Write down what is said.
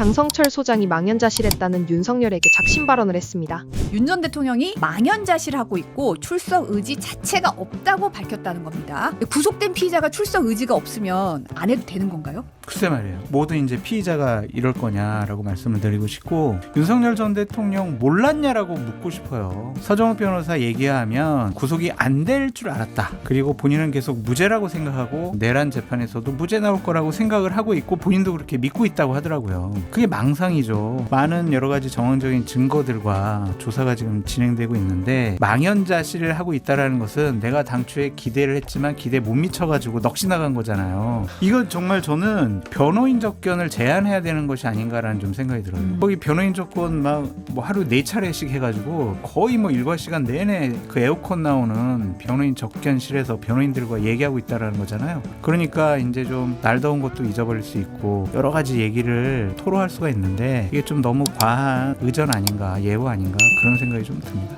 장성철 소장이 망연자실했다는 윤석열에게 작심 발언을 했습니다. 윤 전 대통령이 망연자실하고 있고 출석 의지 자체가 없다고 밝혔다는 겁니다. 구속된 피의자가 출석 의지가 없으면 안 해도 되는 건가요? 글쎄 말이에요. 모든 이제 피의자가 이럴 거냐라고 말씀을 드리고 싶고 윤석열 전 대통령 몰랐냐라고 묻고 싶어요. 서정욱 변호사 얘기하면 구속이 안 될 줄 알았다. 그리고 본인은 계속 무죄라고 생각하고 내란 재판에서도 무죄 나올 거라고 생각을 하고 있고 본인도 그렇게 믿고 있다고 하더라고요. 그게 망상이죠. 많은 여러 가지 정황적인 증거들과 조사가 지금 진행되고 있는데 망연자실을 하고 있다라는 것은 내가 당초에 기대를 했지만 기대 못 미쳐가지고 넋이 나간 거잖아요. 이건 정말 저는 변호인 접견을 제한해야 되는 것이 아닌가라는 좀 생각이 들어요. 음. 거기 변호인 접견 막 뭐 하루 네 차례씩 해가지고 거의 뭐 일과 시간 내내 그 에어컨 나오는 변호인 접견실에서 변호인들과 얘기하고 있다라는 거잖아요. 그러니까 이제 좀 날 더운 것도 잊어버릴 수 있고 여러 가지 얘기를 토 로할 수가 있는데 이게 좀 너무 과한 의전 아닌가 예우 아닌가 그런 생각이 좀 듭니다.